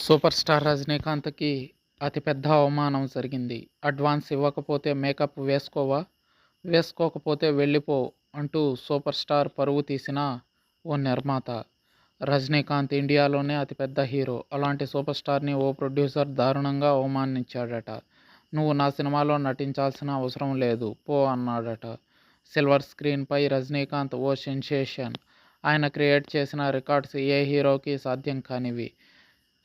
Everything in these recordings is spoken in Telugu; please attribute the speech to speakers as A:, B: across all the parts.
A: సూపర్ స్టార్ రజనీకాంత్కి అతిపెద్ద అవమానం జరిగింది. అడ్వాన్స్ ఇవ్వకపోతే మేకప్ వేసుకోవా? వేసుకోకపోతే వెళ్ళిపో అంటూ సూపర్ స్టార్ పరువు తీసిన ఓ నిర్మాత. రజనీకాంత్ ఇండియాలోనే అతిపెద్ద హీరో. అలాంటి సూపర్ స్టార్ని ఓ ప్రొడ్యూసర్ దారుణంగా అవమానించాడట. నువ్వు నా సినిమాలో నటించాల్సిన అవసరం లేదు పో అన్నాడట. సిల్వర్ స్క్రీన్పై రజనీకాంత్ ఓ సెన్సేషన్. ఆయన క్రియేట్ చేసిన రికార్డ్స్ ఏ హీరోకి సాధ్యం కానివి.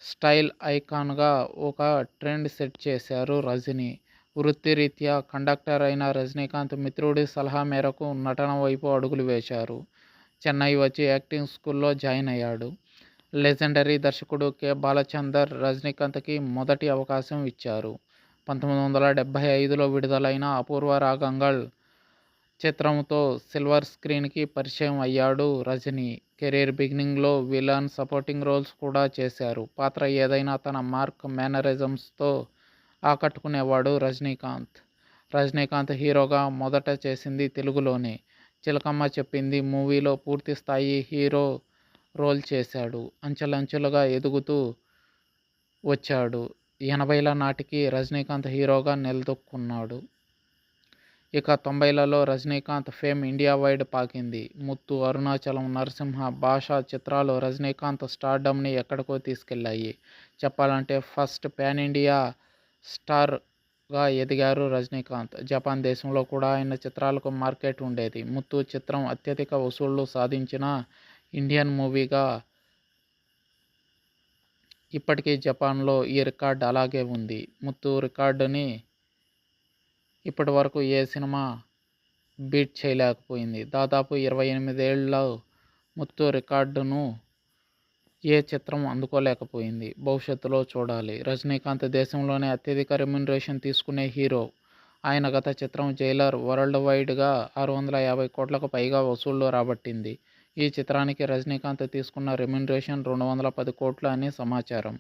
A: స్టైల్ ఐకాన్గా ఒక ట్రెండ్ సెట్ చేశారు రజనీ. వృత్తిరీత్యా కండక్టర్ అయిన రజనీకాంత్ మిత్రుడి సలహా మేరకు నటన వైపు అడుగులు వేశారు. చెన్నై వచ్చి యాక్టింగ్ స్కూల్లో జాయిన్ అయ్యాడు. లెజెండరీ దర్శకుడు కె. బాలచందర్ రజనీకాంత్కి మొదటి అవకాశం ఇచ్చారు. పంతొమ్మిది వందల డెబ్భై ఐదులో విడుదలైన అపూర్వ రాగంగల్ చిత్రంతో సిల్వర్ స్క్రీన్కి పరిచయం అయ్యాడు రజనీ. కెరీర్ బిగినింగ్లో విలన్ సపోర్టింగ్ రోల్స్ కూడా చేశారు. పాత్ర ఏదైనా తన మార్క్ మేనరిజమ్స్తో ఆకట్టుకునేవాడు రజనీకాంత్. రజనీకాంత్ హీరోగా మొదట చేసింది తెలుగులోనే. చిలకమ్మ చెప్పింది మూవీలో పూర్తి స్థాయి హీరో రోల్ చేశాడు. అంచెలంచెలుగా ఎదుగుతూ వచ్చాడు. ఎనభైల నాటికి రజనీకాంత్ హీరోగా నిలదొక్కున్నాడు. ఇక తొంభైలలో రజనీకాంత్ ఫేమ్ ఇండియా వైడ్ పాకింది. ముత్తు అరుణాచలం నరసింహ భాషా చిత్రాలు రజనీకాంత్ స్టార్డమ్ని ఎక్కడికో తీసుకెళ్ళాయి. చెప్పాలంటే ఫస్ట్ పాన్ ఇండియా స్టార్గా ఎదిగారు రజనీకాంత్. జపాన్ దేశంలో కూడా ఆయన చిత్రాలకు మార్కెట్ ఉండేది. ముత్తు చిత్రం అత్యధిక వసూళ్ళు సాధించిన ఇండియన్ మూవీగా ఇప్పటికీ జపాన్లో ఈ రికార్డ్ అలాగే ఉంది. ముత్తు రికార్డుని ఇప్పటి వరకు ఏ సినిమా బీట్ చేయలేకపోయింది. దాదాపు ఇరవై ఎనిమిదేళ్ళ ముత్తు రికార్డును ఏ చిత్రం అందుకోలేకపోయింది. భవిష్యత్తులో చూడాలి. రజనీకాంత్ దేశంలోనే అత్యధిక రెమ్యునరేషన్ తీసుకునే హీరో. ఆయన గత చిత్రం జైలర్ వరల్డ్ వైడ్గా ఆరు వందల యాభై కోట్లకు పైగా వసూళ్ళు రాబట్టింది. ఈ చిత్రానికి రజనీకాంత్ తీసుకున్న రెమ్యునరేషన్ రెండు వందల పది కోట్లు అని సమాచారం.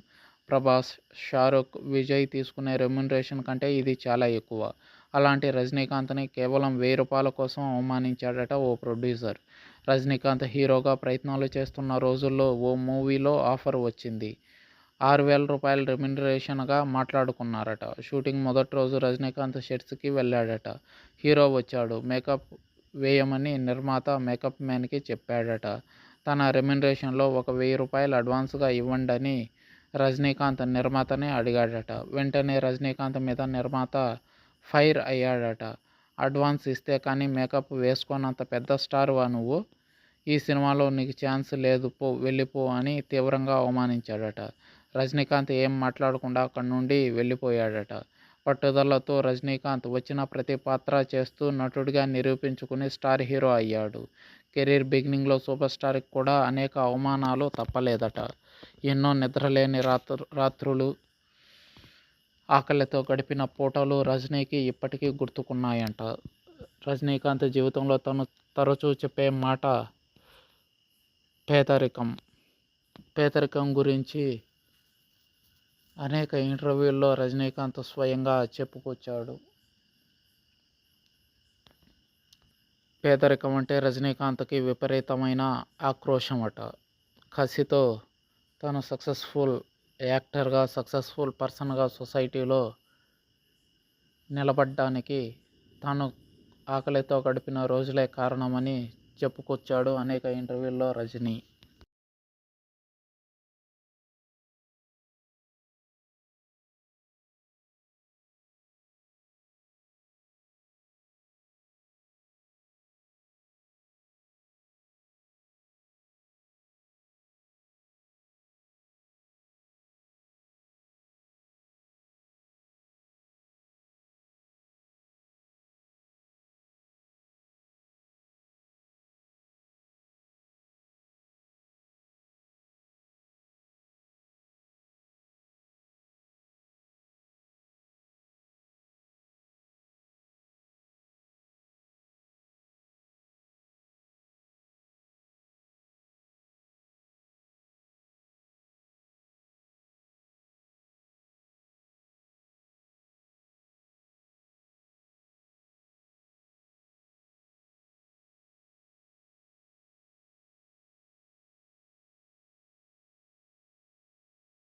A: ప్రభాస్ షారుఖ్ విజయ్ తీసుకునే రెమ్యునరేషన్ కంటే ఇది చాలా ఎక్కువ. అలాంటి రజనీకాంత్ని కేవలం వెయ్యి రూపాయల కోసం అవమానించాడట ఓ ప్రొడ్యూసర్. రజనీకాంత్ హీరోగా ప్రయత్నాలు చేస్తున్న రోజుల్లో ఓ మూవీలో ఆఫర్ వచ్చింది. ఆరు వేల రూపాయల రెమ్యునరేషన్గా మాట్లాడుకున్నారట. షూటింగ్ మొదటి రోజు రజనీకాంత్ షెట్స్కి వెళ్ళాడట. హీరో వచ్చాడు. మేకప్ వేయమని నిర్మాత మేకప్ మ్యాన్కి చెప్పాడట. తన రెమ్యునరేషన్లో ఒక వెయ్యి రూపాయలు అడ్వాన్స్గా ఇవ్వండని రజనీకాంత్ నిర్మాతనే అడిగాడట. వెంటనే రజనీకాంత్ మీద నిర్మాత ఫైర్ అయ్యాడట. అడ్వాన్స్ ఇస్తే కానీ మేకప్ వేసుకోనంత పెద్ద స్టార్వా నువ్వు? ఈ సినిమాలో నీకు ఛాన్స్ లేదు పో వెళ్ళిపో అని తీవ్రంగా అవమానించాడట. రజనీకాంత్ ఏం మాట్లాడకుండా అక్కడి నుండి వెళ్ళిపోయాడట. పట్టుదలతో రజనీకాంత్ వచ్చిన ప్రతి పాత్ర చేస్తూ నటుడిగా నిరూపించుకుని స్టార్ హీరో అయ్యాడు. కెరీర్ బిగినింగ్లో సూపర్ స్టార్కి కూడా అనేక అవమానాలు తప్పలేదట. ఎన్నో నిద్రలేని రాత్రు రాత్రులు ఆకలితో గడిపిన పూటలు రజనీకి ఇప్పటికీ గుర్తుకున్నాయంట. రజనీకాంత్ జీవితంలో తను తరచూ చెప్పే మాట పేదరికం. పేదరికం గురించి అనేక ఇంటర్వ్యూల్లో రజనీకాంత్ స్వయంగా చెప్పుకొచ్చాడు. పేదరికం అంటే రజనీకాంత్కి విపరీతమైన ఆక్రోషం అట కసితో తను సక్సెస్ఫుల్ యాక్టర్గా సక్సెస్ఫుల్ పర్సన్గా సొసైటీలో నిలబడ్డానికి తాను ఆకలితో గడిపిన రోజులే కారణమని చెప్పుకొచ్చాడు అనేక ఇంటర్వ్యూల్లో రజనీ.